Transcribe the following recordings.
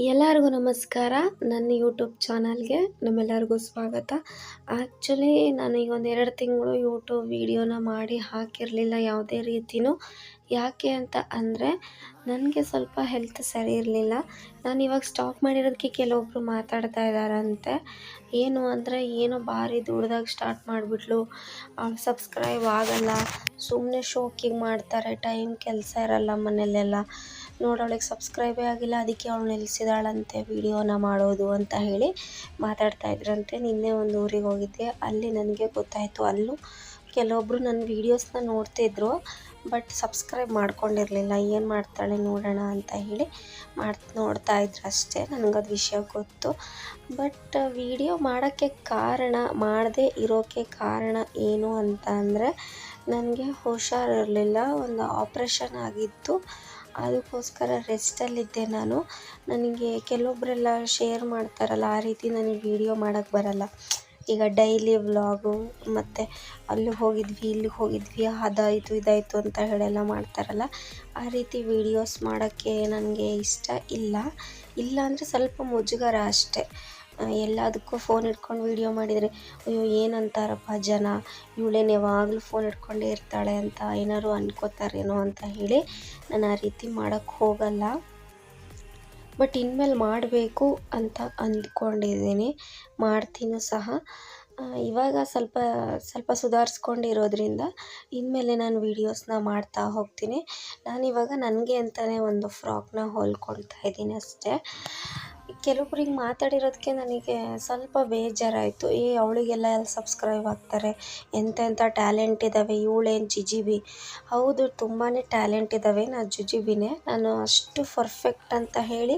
ಎಲ್ಲರಿಗೂ ನಮಸ್ಕಾರ. ನನ್ನ ಯೂಟ್ಯೂಬ್ ಚಾನಲ್ಗೆ ನಮ್ಮೆಲ್ಲರಿಗೂ ಸ್ವಾಗತ. ಆ್ಯಕ್ಚುಲಿ ನಾನು ಈಗ ಒಂದು ಎರಡು ತಿಂಗಳು ಯೂಟ್ಯೂಬ್ ವೀಡಿಯೋನ ಮಾಡಿ ಹಾಕಿರಲಿಲ್ಲ ಯಾವುದೇ ರೀತಿಯೂ ಯಾಕೆ ಅಂತ ಅಂದರೆ, ನನಗೆ ಸ್ವಲ್ಪ ಹೆಲ್ತ್ ಸರಿ ಇರಲಿಲ್ಲ. ನಾನು ಇವಾಗ ಸ್ಟಾಪ್ ಮಾಡಿರೋದಕ್ಕೆ ಕೆಲವೊಬ್ಬರು ಮಾತಾಡ್ತಾ ಇದ್ದಾರಂತೆ. ಏನು ಅಂದರೆ, ಏನು ಭಾರಿ ದುಡ್ದಾಗ ಸ್ಟಾರ್ಟ್ ಮಾಡಿಬಿಟ್ಲು. ಸಬ್ಸ್ಕ್ರೈಬ್ ಆಗಲ್ಲ. ಸುಮ್ಮನೆ ಶೋಕಿಗೆ ಮಾಡ್ತಾರೆ ಟೈಮ್ ಕೆಲಸ ಇರಲ್ಲ ಮನೆಯಲ್ಲೆಲ್ಲ ನೋಡು, ಅವಳಿಗೆ ಸಬ್ಸ್ಕ್ರೈಬೇ ಆಗಿಲ್ಲ, ಅದಕ್ಕೆ ಅವಳು ನಿಲ್ಲಿಸಿದಾಳಂತೆ ವಿಡಿಯೋನ ಮಾಡೋದು ಅಂತ ಹೇಳಿ ಮಾತಾಡ್ತಾ ಇದ್ರಂತೆ. ನಿನ್ನೆ ಒಂದು ಊರಿಗೆ ಹೋಗಿದ್ದೆ, ಅಲ್ಲಿ ನನಗೆ ಗೊತ್ತಾಯಿತು, ಅಲ್ಲೂ ಕೆಲವೊಬ್ಬರು ನನ್ನ ವೀಡಿಯೋಸ್ನ ನೋಡ್ತಿದ್ರು ಬಟ್ ಸಬ್ಸ್ಕ್ರೈಬ್ ಮಾಡ್ಕೊಂಡಿರಲಿಲ್ಲ. ಏನು ಮಾಡ್ತಾಳೆ ನೋಡೋಣ ಅಂತ ಹೇಳಿ ಮಾಡಿ, ನೋಡ್ತಾ ಇದ್ರು ಅಷ್ಟೇ, ನನಗದು ವಿಷಯ ಗೊತ್ತು. ಬಟ್ ವಿಡಿಯೋ ಮಾಡೋಕ್ಕೆ ಕಾರಣ, ಮಾಡದೇ ಇರೋಕ್ಕೆ ಕಾರಣ ಏನು ಅಂತ ಅಂದರೆ, ನನಗೆ ಹುಷಾರಿರಲಿಲ್ಲ ಒಂದು ಆಪ್ರೇಷನ್ ಆಗಿತ್ತು. ಅದಕ್ಕೋಸ್ಕರ ರೆಸ್ಟಲ್ಲಿದ್ದೆ ನಾನು. ನನಗೆ ಕೆಲವೊಬ್ಬರೆಲ್ಲ ಶೇರ್ ಮಾಡ್ತಾರಲ್ಲ, ಆ ರೀತಿ ನನಗೆ ವೀಡಿಯೋ ಮಾಡೋಕ್ಕೆ ಬರಲ್ಲ. ಈಗ ಡೈಲಿ ವ್ಲಾಗು ಮತ್ತು ಅಲ್ಲಿ ಹೋಗಿದ್ವಿ ಇಲ್ಲಿಗೆ ಹೋಗಿದ್ವಿ, ಅದಾಯಿತು, ಇದಾಯಿತು ಅಂತ ಹೇಳೆಲ್ಲ ಮಾಡ್ತಾರಲ್ಲ, ಆ ರೀತಿ ವೀಡಿಯೋಸ್ ಮಾಡೋಕ್ಕೆ ನನಗೆ ಇಷ್ಟ ಇಲ್ಲ. ಇಲ್ಲ ಅಂದರೆ ಸ್ವಲ್ಪ ಮುಜುಗರ ಅಷ್ಟೇ. ಎಲ್ಲದಕ್ಕೂ ಫೋನ್ ಹಿಡ್ಕೊಂಡು ವೀಡಿಯೋ ಮಾಡಿದರೆ, ಅಯ್ಯೋ, ಏನಂತಾರಪ್ಪ ಜನ? ಇವಳೇನು ಯಾವಾಗಲೂ ಫೋನ್ ಹಿಡ್ಕೊಂಡೇ ಇರ್ತಾಳೆ ಅಂತ ಏನಾದ್ರು ಅನ್ಕೋತಾರೇನೋ ಅಂತ ಹೇಳಿ ನಾನು ಆ ರೀತಿ ಮಾಡೋಕ್ಕೆ ಹೋಗಲ್ಲ. ಬಟ್ ಇನ್ಮೇಲೆ ಮಾಡಬೇಕು ಅಂತ ಅಂದ್ಕೊಂಡಿದ್ದೀನಿ. ಮಾಡ್ತೀನೂ ಸಹ. ಇವಾಗ ಸ್ವಲ್ಪ ಸ್ವಲ್ಪ ಸುಧಾರಿಸ್ಕೊಂಡಿರೋದ್ರಿಂದ ಇನ್ಮೇಲೆ ನಾನು ವೀಡಿಯೋಸ್ನ ಮಾಡ್ತಾ ಹೋಗ್ತೀನಿ. ನಾನಿವಾಗ ನನಗೆ ಅಂತಲೇ ಒಂದು ಫ್ರಾಕ್ನ ಹೊಲ್ಕೊಳ್ತಾ ಇದ್ದೀನಿ ಅಷ್ಟೇ. ಕೆಲವೊಬ್ರಿಗೆ ಮಾತಾಡಿರೋದಕ್ಕೆ ನನಗೆ ಸ್ವಲ್ಪ ಬೇಜಾರಾಯಿತು. ಏ, ಅವಳಿಗೆಲ್ಲ ಎಲ್ಲಿ ಸಬ್ಸ್ಕ್ರೈಬ್ ಆಗ್ತಾರೆ ಎಂತೆಂಥ ಟ್ಯಾಲೆಂಟ್ ಇದ್ದಾವೆ ಇವಳೇನು ಜಿಜಿಬಿ? ಹೌದು ತುಂಬಾ ಟ್ಯಾಲೆಂಟ್ ಇದ್ದಾವೆ ನಾನು ಜುಜಿಬಿನೇ. ನಾನು ಅಷ್ಟು ಪರ್ಫೆಕ್ಟ್ ಅಂತ ಹೇಳಿ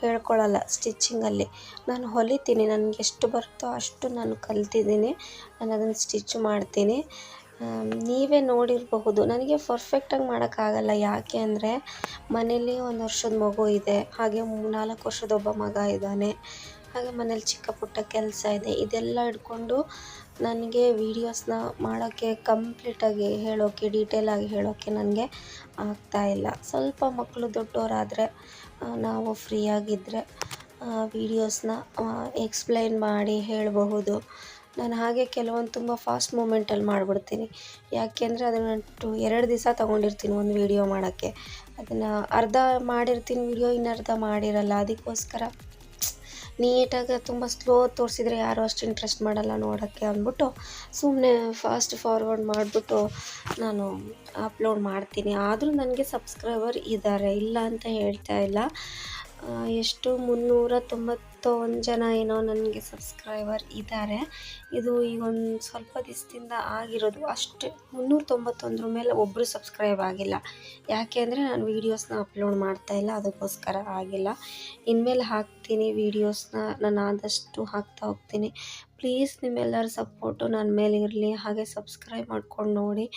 ಹೇಳ್ಕೊಳ್ಳಲ್ಲ ಸ್ಟಿಚ್ಚಿಂಗಲ್ಲಿ ನಾನು ಹೊಲಿತೀನಿ, ನನಗೆ ಎಷ್ಟು ಬರುತ್ತೋ ಅಷ್ಟು ನಾನು ಕಲ್ತಿದ್ದೀನಿ. ನಾನು ಅದನ್ನು ಸ್ಟಿಚ್ ಮಾಡ್ತೀನಿ. ನೀವೇ ನೋಡಿರಬಹುದು. ನನಗೆ ಪರ್ಫೆಕ್ಟಾಗಿ ಮಾಡೋಕ್ಕಾಗಲ್ಲ. ಯಾಕೆ ಅಂದರೆ, ಮನೇಲಿ ಒಂದು ವರ್ಷದ ಮಗು ಇದೆ. ಹಾಗೆ ನಾಲ್ಕು ವರ್ಷದ ಒಬ್ಬ ಮಗ ಇದ್ದಾನೆ. ಹಾಗೆ ಮನೇಲಿ ಚಿಕ್ಕ ಪುಟ್ಟ ಕೆಲಸ ಇದೆ. ಇದೆಲ್ಲ ಹಿಡ್ಕೊಂಡು ನನಗೆ ವೀಡಿಯೋಸ್ನ ಮಾಡೋಕ್ಕೆ ಕಂಪ್ಲೀಟಾಗಿ ಹೇಳೋಕ್ಕೆ ಡೀಟೇಲಾಗಿ ಹೇಳೋಕ್ಕೆ ನನಗೆ ಆಗ್ತಾಯಿಲ್ಲ ಸ್ವಲ್ಪ ಮಕ್ಕಳು ದೊಡ್ಡವರಾದರೆ ನಾವು ಫ್ರೀಯಾಗಿದ್ದರೆ ವೀಡಿಯೋಸ್ನ ಎಕ್ಸ್ಪ್ಲೈನ್ ಮಾಡಿ ಹೇಳಬಹುದು. ನಾನು ಹಾಗೆ ಕೆಲವೊಂದು ತುಂಬ ಫಾಸ್ಟ್ ಮೂಮೆಂಟಲ್ಲಿ ಮಾಡಿಬಿಡ್ತೀನಿ. ಯಾಕೆಂದರೆ ಅದನ್ನು ಟು ಎರಡು ದಿವಸ ತೊಗೊಂಡಿರ್ತೀನಿ ಒಂದು ವೀಡಿಯೋ ಮಾಡೋಕ್ಕೆ. ಅದನ್ನು ಅರ್ಧ ಮಾಡಿರ್ತೀನಿ ವೀಡಿಯೋ ಇನ್ನು ಅರ್ಧ ಮಾಡಿರಲ್ಲ. ಅದಕ್ಕೋಸ್ಕರ ನೀಟಾಗಿ ತುಂಬ ಸ್ಲೋ ತೋರಿಸಿದ್ರೆ ಯಾರು ಅಷ್ಟು ಇಂಟ್ರೆಸ್ಟ್ ಮಾಡಲ್ಲ ನೋಡೋಕ್ಕೆ ಅಂದ್ಬಿಟ್ಟು ಸುಮ್ಮನೆ ಫಾಸ್ಟ್ ಫಾರ್ವರ್ಡ್ ಮಾಡಿಬಿಟ್ಟು ನಾನು ಅಪ್ಲೋಡ್ ಮಾಡ್ತೀನಿ. ಆದರೂ ನನಗೆ ಸಬ್ಸ್ಕ್ರೈಬರ್ ಇದ್ದಾರೆ ಇಲ್ಲ ಅಂತ ಹೇಳ್ತಾ ಇಲ್ಲ. ಎಷ್ಟು ಮುನ್ನೂರ ತೊಂಬತ್ತೊಂದು ಜನ ಏನೋ ನನಗೆ ಸಬ್ಸ್ಕ್ರೈಬರ್ ಇದ್ದಾರೆ. ಇದು ಈಗ ಒಂದು ಸ್ವಲ್ಪ ದಿವಸದಿಂದ ಆಗಿರೋದು. ಅಷ್ಟು ಮುನ್ನೂರ ತೊಂಬತ್ತೊಂದರ ಮೇಲೆ ಒಬ್ಬರು ಸಬ್ಸ್ಕ್ರೈಬ್ ಆಗಿಲ್ಲ. ಯಾಕೆ ಅಂದರೆ ನಾನು ವೀಡಿಯೋಸ್ನ ಅಪ್ಲೋಡ್ ಮಾಡ್ತಾಯಿಲ್ಲ ಅದಕ್ಕೋಸ್ಕರ ಆಗಿಲ್ಲ. ಇನ್ಮೇಲೆ ಹಾಕ್ತೀನಿ ವೀಡಿಯೋಸ್ನ ನಾನು ಆದಷ್ಟು ಹಾಕ್ತಾ ಹೋಗ್ತೀನಿ. ಪ್ಲೀಸ್ ನಿಮ್ಮೆಲ್ಲರ ಸಪೋರ್ಟು ನನ್ನ ಮೇಲೆ ಇರಲಿ. ಹಾಗೆ ಸಬ್ಸ್ಕ್ರೈಬ್ ಮಾಡ್ಕೊಂಡು ನೋಡಿ.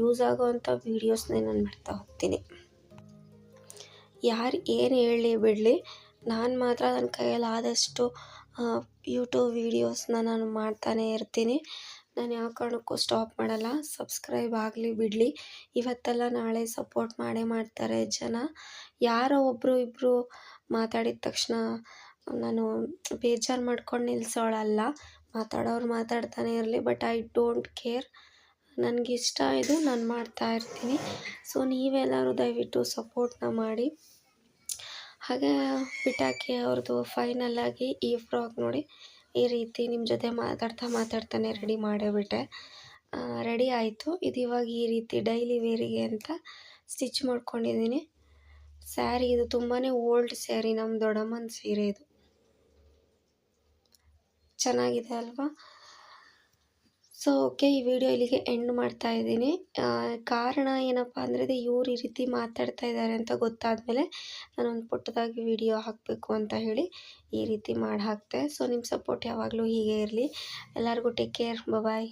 ಯೂಸ್ ಆಗೋವಂಥ ವೀಡಿಯೋಸ್ನೇ ನಾನು ಮಾಡ್ತಾ ಹೋಗ್ತೀನಿ. ಯಾರು ಏನು ಹೇಳಲಿ ಬಿಡಲಿ. ನಾನು ಮಾತ್ರ ನನ್ನ ಕೈಯಲ್ಲಿ ಆದಷ್ಟು ಯೂಟ್ಯೂಬ್ ವೀಡಿಯೋಸ್ನ ನಾನು ಮಾಡ್ತಾನೆ ಇರ್ತೀನಿ. ನಾನು ಯಾವ ಕಾರಣಕ್ಕೂ ಸ್ಟಾಪ್ ಮಾಡಲ್ಲ. ಸಬ್ಸ್ಕ್ರೈಬ್ ಆಗಲಿ ಬಿಡಲಿ. ಇವತ್ತೆಲ್ಲ ನಾಳೆ ಸಪೋರ್ಟ್ ಮಾಡೇ ಮಾಡ್ತಾರೆ ಜನ. ಯಾರೋ ಒಬ್ಬರು ಇಬ್ಬರು ಮಾತಾಡಿದ ತಕ್ಷಣ ನಾನು ಬೇಜಾರು ಮಾಡ್ಕೊಂಡು ನಿಲ್ಸೋಳಲ್ಲ. ಮಾತಾಡೋರು ಮಾತಾಡ್ತಾನೆ ಇರಲಿ ಬಟ್ ಐ ಡೋಂಟ್ ಕೇರ್ ನನಗಿಷ್ಟ ಇದು, ನಾನು ಮಾಡ್ತಾ ಇರ್ತೀನಿ. ಸೊ ನೀವೆಲ್ಲರೂ ದಯವಿಟ್ಟು ಸಪೋರ್ಟ್ನ ಮಾಡಿ. ಹಾಗೆ ಪಿಟಾಕಿ ಅವ್ರದ್ದು ಫೈನಲ್ಲಾಗಿ ಈ ಫ್ರಾಕ್ ನೋಡಿ, ಈ ರೀತಿ ನಿಮ್ಮ ಜೊತೆ ಮಾತಾಡ್ತಾ ಮಾತಾಡ್ತಾನೆ ರೆಡಿ ಮಾಡೇಬಿಟ್ಟೆ. ರೆಡಿ ಆಯಿತು. ಇದು ಇವಾಗ ಈ ರೀತಿ ಡೈಲಿ ವೇರಿಗೆ ಅಂತ ಸ್ಟಿಚ್ ಮಾಡ್ಕೊಂಡಿದ್ದೀನಿ. ಸ್ಯಾರಿ ಇದು ತುಂಬಾ ಓಲ್ಡ್ ಸ್ಯಾರಿ ನಮ್ಮ ದೊಡ್ಡಮ್ಮನ ಸೀರೆ ಇದು. ಚೆನ್ನಾಗಿದೆ ಅಲ್ವಾ? ಸೊ ಓಕೆ ಈ ವಿಡಿಯೋ ಇಲ್ಲಿಗೆ ಎಂಡ್ ಮಾಡ್ತಾ ಇದ್ದೀನಿ. ಕಾರಣ ಏನಪ್ಪ ಅಂದರೆ ಇದು ಇವ್ರು ಈ ರೀತಿ ಮಾತಾಡ್ತಾ ಇದ್ದಾರೆ ಅಂತ ಗೊತ್ತಾದಮೇಲೆ ನಾನೊಂದು ಪುಟ್ಟದಾಗಿ ವಿಡಿಯೋ ಹಾಕಬೇಕು ಅಂತ ಹೇಳಿ ಈ ರೀತಿ ಮಾಡಿ ಹಾಕ್ತೆ ಸೊ ನಿಮ್ಮ ಸಪೋರ್ಟ್ ಯಾವಾಗಲೂ ಹೀಗೆ ಇರಲಿ. ಎಲ್ಲರಿಗೂ ಟೇಕ್ ಕೇರ್ ಬಾಯ್